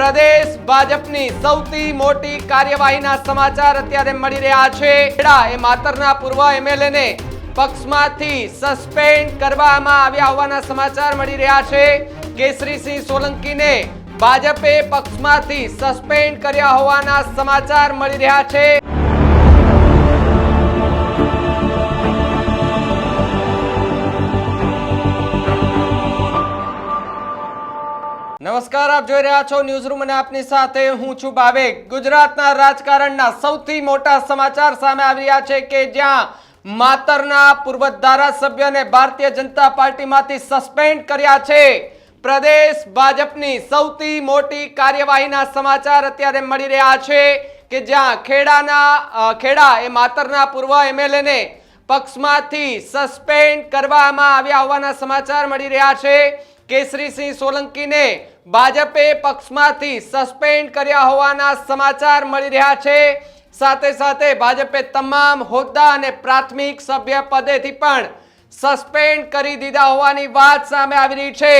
પ્રદેશ ભાજપની સૌથી મોટી કાર્યવાહીના સમાચાર અત્યારે મળી રહ્યા છે. એ માતરના પૂર્વ એમએલએ ને પક્ષમાંથી સસ્પેન્ડ કરવામાં આવ્યા હોવાના સમાચાર મળી રહ્યા છે. કેસરીસિંહ સોલંકીને ભાજપે પક્ષમાંથી સસ્પેન્ડ કર્યા હોવાના સમાચાર મળી રહ્યા છે. નમસ્કાર, આપ જોઈ રહ્યા છો ન્યૂઝ રૂમ અને આપની સાથે હું છું ભાવેક. ગુજરાતના રાજકારણના સૌથી મોટા સમાચાર સામે આવી રહ્યા છે કે જ્યાં માતરના પૂર્વ ધારાસભ્યને ભારતીય જનતા પાર્ટીમાંથી સસ્પેન્ડ કર્યા છે. પ્રદેશ ભાજપની સૌથી મોટી કાર્યવાહીના સમાચાર અત્યારે મળી રહ્યા છે કે જ્યાં ખેડાના ખેડા એ માતરના પૂર્વ એમએલએને પક્ષમાંથી સસ્પેન્ડ કરવામાં આવ્યા હોવાના સમાચાર મળી રહ્યા છે. કેસરીસિંહ સોલંકીને ભાજપે પક્ષમાંથી સસ્પેન્ડ કર્યા હોવાના સમાચાર મળી રહ્યા છે. સાથે સાથે ભાજપે તમામ હોદ્દા અને પ્રાથમિક સભ્ય પદેથી પણ સસ્પેન્ડ કરી દીધા હોવાની વાત સામે આવી રહી છે.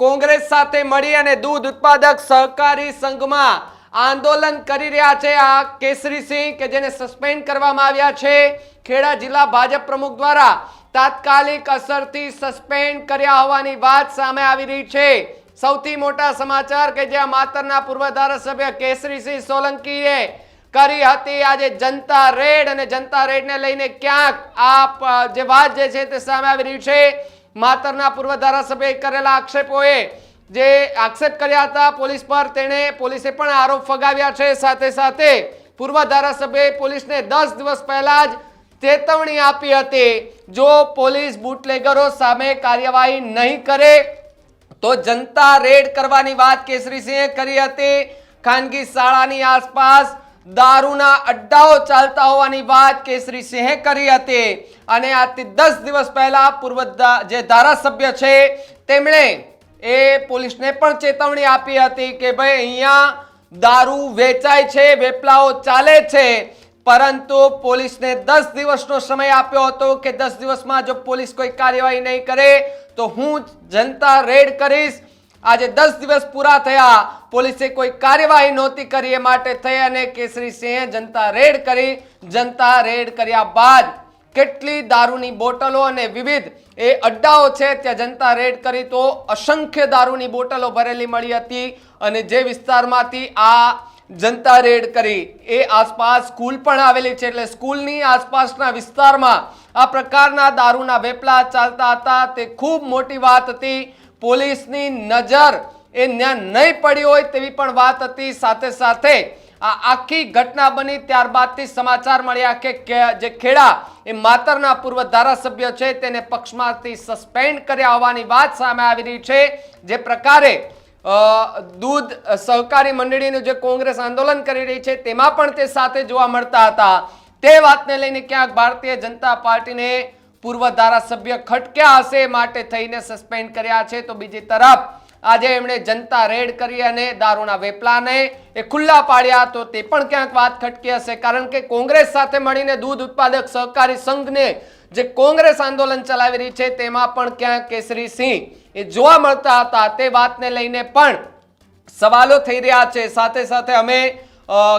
કોંગ્રેસ સાથે મળી અને દૂધ ઉત્પાદક સહકારી સંઘમાં આંદોલન કરી રહ્યા છે આ કેસરીસિંહ કે જેને સસ્પેન્ડ કરવામાં આવ્યા છે. ખેડા જિલ્લા ભાજપ પ્રમુખ દ્વારા તાત્કાલિક અસરથી સસ્પેન્ડ કર્યા હોવાની વાત સામે આવી રહી છે. સૌથી મોટા સમાચાર કે જ્યાં માતરના પૂર્વ ધારાસભ્ય કેસરીસિંહ સોલંકીએ કરી હતી. આજે જનતા રેડ અને જનતા રેડને લઈને ક્યાંક આ જે વાત જે છે તે સામે આવી રહી છે. માતરના પૂર્વ ધારાસભ્યએ કરેલા આક્ષેપોએ જે આક્ષેપ કર્યા હતા પોલીસ પર તેણે પોલીસે પણ આરોપ ફગાવ્યા છે. સાથે સાથે પૂર્વ ધારાસભ્યએ પોલીસને દસ દિવસ પહેલાં જ ચેતવણી આપી હતી. જો પોલીસ બુટલેગરો સામે કાર્યવાહી નહીં કરે, તો જનતા રેડ કરવાની વાત કેસરીસિંહે કરી હતી. ખાનગી શાળાની આસપાસ દારૂના અડ્ડાઓ ચાલતા હોવાની વાત કેસરીસિંહે કરી હતી. અને આજથી દસ દિવસ પહેલા પૂર્વ જે ધારાસભ્ય છે, તેમણે એ પોલીસને પણ ચેતવણી આપી હતી કે ભાઈ અહીંયા દારૂ વેચાય છે, વેપલાઓ ચાલે છે. પરંતુ પોલીસને દસ દિવસનો સમય આપ્યો હતો કે દસ દિવસમાં જો પોલીસ કોઈ કાર્યવાહી નહીં કરે, તો હું જનતા રેડ કરીશ. આજે દસ દિવસ પૂરા થયા. પોલીસે કોઈ કાર્યવાહી નહોતી કરી એ માટે થઈ અને કેસરી સિંહે જનતા રેડ કરી. જનતા રેડ કર્યા બાદ કેટલી દારૂની બોટલો અને વિવિધ એ અડ્ડાઓ છે ત્યાં જનતા રેડ કરી તો અસંખ્ય દારૂની બોટલો ભરેલી મળી હતી અને જે વિસ્તારમાંથી આ જનતા રેડ કરી. એ આસપાસ સ્કૂલ પણ આવેલી છે એટલે સ્કૂલની આસપાસના વિસ્તારમાં આ પ્રકારના દારૂના વેપલા ચાલતા હતા. તે ખૂબ મોટી વાત હતી. પોલીસની નજર એ ત્યાં નહીં પડી હોય તેવી પણ વાત હતી. સાથે સાથે આ આખી ઘટના બની ત્યારબાદથી સમાચાર મળ્યા કે જે ખેડા એ માતરના પૂર્વ ધારાસભ્ય છે તેને પક્ષમાંથી સસ્પેન્ડ કર્યા હોવાની વાત સામે આવી રહી છે. જે પ્રકારે દૂધ સહકારી મંડળીનું જે કોંગ્રેસ આંદોલન કરી રહી છે, તેમાં પણ તે સાથે જોવા મળતા હતા. તે વાતને લઈને ક્યાંક ભારતીય જનતા પાર્ટીને પૂર્વ ધારાસભ્ય ખટક્યા હશે માટે થઈને સસ્પેન્ડ કર્યા છે. તો બીજી તરફ આજે એમણે જનતા રેડ કરી અને દારૂના વેપલાને એ ખુલ્લા પાડ્યા તો તે પણ ક્યાંક વાત ખટકી હશે. કારણ કે કોંગ્રેસ સાથે મળીને દૂધ ઉત્પાદક સહકારી સંઘને જે કોંગ્રેસ આંદોલન ચલાવી રહી છે, તેમાં પણ ક્યાં કેસરી સિંહ? એ જોવા મળતા હતા તે વાતને લઈને પણ સવાલો થઈ રહ્યા છે. સાથે સાથે અમે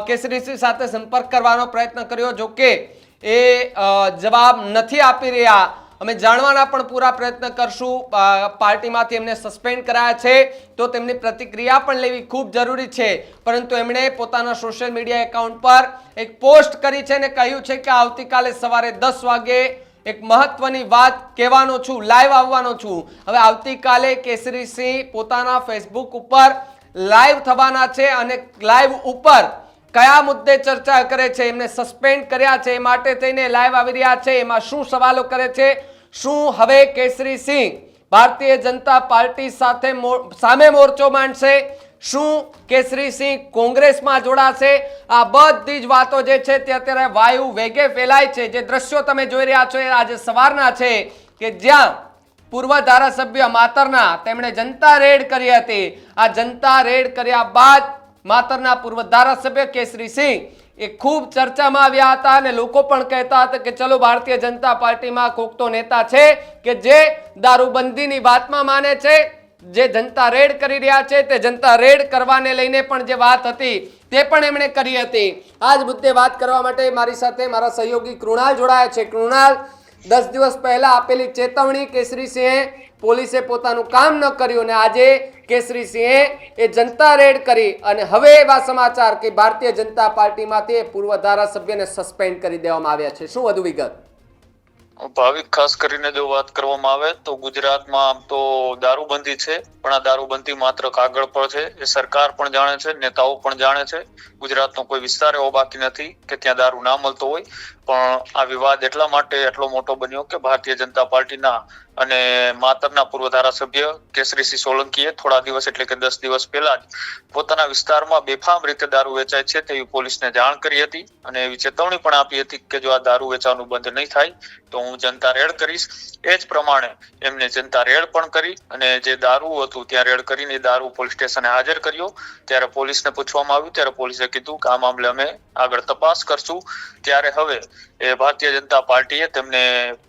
કેસરી સિંહ સાથે સંપર્ક કરવાનો પ્રયત્ન કર્યો, જો કે એ જવાબ નથી આપી રહ્યા. અમે જાણવાના પણ પૂરા પ્રયત્ન કરશું. પાર્ટીમાંથી એમને સસ્પેન્ડ કરાયા છે, તો તેમની પ્રતિક્રિયા પણ લેવી ખૂબ જરૂરી છે. પરંતુ એમણે પોતાના સોશિયલ મીડિયા એકાઉન્ટ પર એક પોસ્ટ કરી છે અને કહ્યું છે કે આવતીકાલે સવારે દસ વાગે એક મહત્વની વાત કહેવાનો છું લાઈવ આવવાનો છું. હવે આવતીકાલે કેસરીસિંહ પોતાના ફેસબુક ઉપર લાઈવ થવાના છે અને લાઈવ ઉપર કયા મુદ્દે ચર્ચા કરે છે, એમને સસ્પેન્ડ કર્યા છે, એ માટે થઈને લાઈવ આવી રહ્યા છે. એમાં શું સવાલો કરે છે, શું હવે કેસરીસિંહ ભારતીય જનતા પાર્ટી સાથે સામે મોરચો માંડશે? શું કેસરીસિંહ કોંગ્રેસમાં જોડાશે? આ બધી જ વાતો જે છે તે અત્યારે વાયુ વેગે ફેલાય છે. જે દ્રશ્યો તમે જોઈ રહ્યા છો એ આજે સવારના છે કે જ્યાં પૂર્વ ધારાસભ્ય માતરના તેમણે જનતા રેડ કરી હતી. આ જનતા રેડ કર્યા બાદ માતરના પૂર્વ ધારાસભ્ય કેસરીસિંહ એ ખૂબ ચર્ચામાં આવ્યા હતા અને લોકો પણ કહેતા હતા કે ચલો ભારતીય જનતા પાર્ટીમાં કોક તો નેતા છે કે જે દારૂબંધીની વાતમાં માને છે. જે જનતા રેડ કરી રહ્યા છે, તે જનતા રેડ કરવાને લઈને પણ જે વાત હતી, તે પણ એમણે કરી હતી. આ જ મુદ્દે વાત કરવા માટે મારી સાથે મારા સહયોગી કૃણાલ જોડાયા છે. કૃણાલ, દસ દિવસ પહેલા આપેલી ચેતવણી કેસરીસિંહે પોલીસે પોતાનું કામ ન કર્યું અને આજે કેસરીસિંહે એ જનતા રેડ કરી અને હવે એવા સમાચાર કે ભારતીય જનતા પાર્ટીમાંથી પૂર્વ ધારાસભ્યને સસ્પેન્ડ કરી દેવામાં આવ્યા છે. શું વધુ વિગત? ભાવિક, ખાસ કરીને જો વાત કરવામાં આવે તો ગુજરાતમાં આમ તો દારૂબંધી છે, પણ આ દારૂબંધી માત્ર કાગળ પર છે. એ સરકાર પણ જાણે છે, નેતાઓ પણ જાણે છે. ગુજરાતનો કોઈ વિસ્તાર એવો બાકી નથી કે ત્યાં દારૂ ના મળતો હોય. પણ આ વિવાદ એટલા માટે એટલો મોટો બન્યો કે ભારતીય જનતા પાર્ટીના અને માતરના પૂર્વ ધારાસભ્ય કેસરીસિંહ સોલંકીએ થોડા દિવસ એટલે કે દસ દિવસ પહેલા જ પોતાના વિસ્તારમાં બેફામ રીતે દારૂ વેચાય છે તેવી પોલીસને જાણ કરી હતી અને એવી ચેતવણી પણ આપી હતી કે જો આ દારૂ વેચાવાનું બંધ નહીં થાય, તો હું જનતા રેડ કરીશ. એ જ પ્રમાણે એમને જનતા રેડ પણ કરી અને જે દારૂ હતું ત્યાં રેડ કરીને દારૂ પોલીસ સ્ટેશને હાજર કર્યો. ત્યારે પોલીસને પૂછવામાં આવ્યું, ત્યારે પોલીસે કીધું કે આ મામલે અમે આગળ તપાસ કરશું. ત્યારે હવે એ ભારતીય જનતા પાર્ટીએ તેમને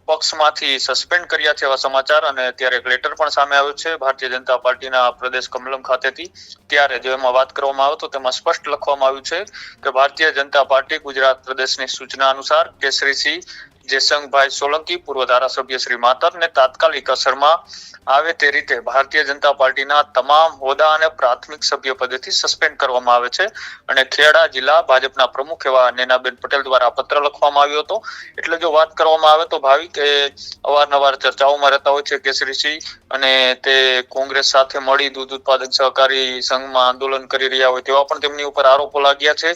પક્ષમાંથી સસ્પેન્ડ કર્યા છે એવા સમાચાર અને ત્યારે એક લેટર પણ સામે આવ્યો છે. ભારતીય જનતા પાર્ટીના પ્રદેશ કમલમ ખાતેથી. ત્યારે જો એમાં વાત કરવામાં આવે તો તેમાં સ્પષ્ટ લખવામાં આવ્યું છે કે ભારતીય જનતા પાર્ટી ગુજરાત પ્રદેશની સૂચના અનુસાર કેસરીસિંહ જયસંગભાઈ સોલંકી, પૂર્વ ધારાસભ્ય શ્રી માતરને તાત્કાલિક અસરમાં આવે તે રીતે ભારતીય જનતા પાર્ટીના તમામ હોદ્દા અને પ્રાથમિક સભ્ય પદેથી સસ્પેન્ડ કરવામાં આવે છે. અને ખેડા જિલ્લા ભાજપના પ્રમુખ એવા નેનાબેન પટેલ દ્વારા પત્ર લખવામાં આવ્યો હતો. એટલે જો વાત કરવામાં આવે તો ભાવિક એ અવારનવાર ચર્ચાઓમાં રહેતા હોય છે. કેસરીસિંહ અને તે કોંગ્રેસ સાથે મળી દૂધ ઉત્પાદક સહકારી સંઘમાં આંદોલન કરી રહ્યા હોય તેવા પણ તેમની ઉપર આરોપો લાગ્યા છે.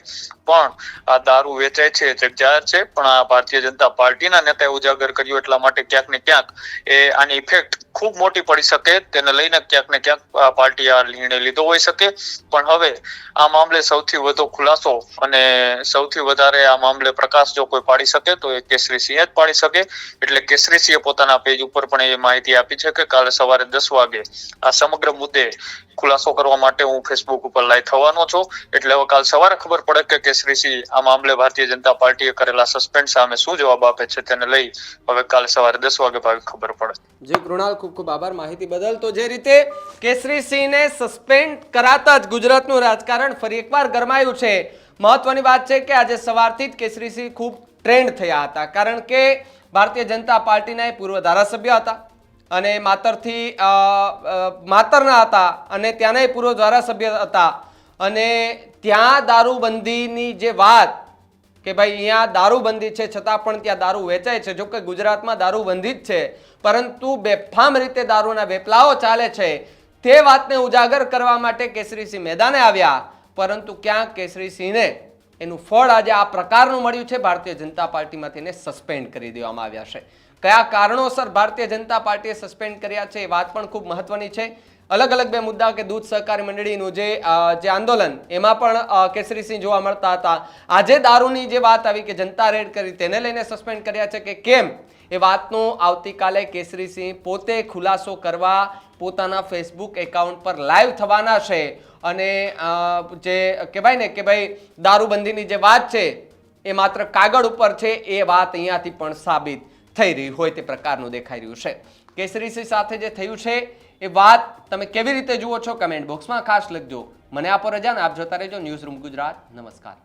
પણ આ દારૂ વેચાય છે, જગજાહેર છે. પણ આ ભારતીય જનતા પાર્ટીના નેતાએ ઉજાગર કર્યું એટલા માટે ક્યાંક ને ક્યાંક એ આની ઇફેક્ટ ખૂબ મોટી પડી શકે, તેને લઈને ક્યાંક ને ક્યાંક પાર્ટી આ નિર્ણય લીધો હોઈ શકે. પણ હવે આ મામલે સૌથી વધુ ખુલાસો અને સૌથી વધારે આ મામલે પ્રકાશ જો કોઈ પાડી શકે, તો એ કેસરીસિંહ જ પાડી શકે. એટલે કેસરીસિંહે પોતાના પેજ ઉપર પણ એ માહિતી આપી છે કે કાલે સવારે દસ વાગે આ સમગ્ર મુદ્દે ખુલાસો કરવા માટે હું ફેસબુક ઉપર લાઈવ થવાનો છું. એટલે હવે કાલ સવારે ખબર પડે કે કેસરીસિંહ આ મામલે ભારતીય જનતા પાર્ટીએ કરેલા સસ્પેન્ડ સામે શું જવાબ આપે છે તેને લઈ હવે કાલે સવારે દસ વાગે ભાવે ખબર પડે. જી, કૃણાલ, ખૂબ ખૂબ આભાર માહિતી બદલ. તો જે રીતે કેસરીસિંહને સસ્પેન્ડ કરાતા જ ગુજરાતનું રાજકારણ ફરી એકવાર ગરમાયું છે. મહત્વની વાત છે કે આજે સવારથી જ કેસરીસિંહ ખૂબ ટ્રેન્ડ થયા હતા. કારણ કે ભારતીય જનતા પાર્ટીના એ પૂર્વ ધારાસભ્ય હતા. અને માતરથી માતરના હતા અને ત્યાંના પૂર્વ ધારાસભ્ય હતા. અને ત્યાં દારૂબંધીની જે વાત કે ભાઈ અહીંયા દારૂબંધી છે, છતાં પણ ત્યાં દારૂ વેચાય છે જો કે ગુજરાતમાં દારૂબંધી જ છે, પરંતુ બેફામ રીતે દારૂના વેપલાઓ ચાલે છે, તે વાતને ઉજાગર કરવા માટે કેસરીસિંહ મેદાને આવ્યા. પરંતુ ક્યાં કેસરીસિંહને? એનું ફળ આજે આ પ્રકારનું મળ્યું છે. ભારતીય જનતા પાર્ટીમાંથી એને સસ્પેન્ડ કરી દેવામાં આવ્યા છે. કયા કારણોસર ભારતીય જનતા પાર્ટીએ સસ્પેન્ડ કર્યા છે એ વાત પણ ખૂબ મહત્વની છે. અલગ અલગ બે મુદ્દા કે દૂધ સહકારી મંડળીનું જે જે આંદોલન, એમાં પણ કેસરીસિંહ જોવા મળતા હતા. આજે દારૂની જે વાત આવી કે જનતા રેડ કરી તેને લઈને સસ્પેન્ડ કર્યા છે કે કેમ? એ વાતનું આવતીકાલે કેસરીસિંહ પોતે ખુલાસો કરવા પોતાના ફેસબુક એકાઉન્ટ પર લાઈવ થવાના છે. અને જે કહેવાય ને કે ભાઈ દારૂબંધીની જે વાત છે, એ માત્ર કાગળ ઉપર છે, એ વાત અહીંયાથી પણ સાબિત થઈ રહી હોય તે પ્રકારનું દેખાઈ રહ્યું છે. કેસરીસિંહ સાથે જે થયું છે, એ વાત તમે કેવી રીતે જુઓ છો કમેન્ટ બોક્સમાં ખાસ લખજો. મને આપો રજા ને આપ જોતા રહેજો. News room Gujarat. નમસ્કાર.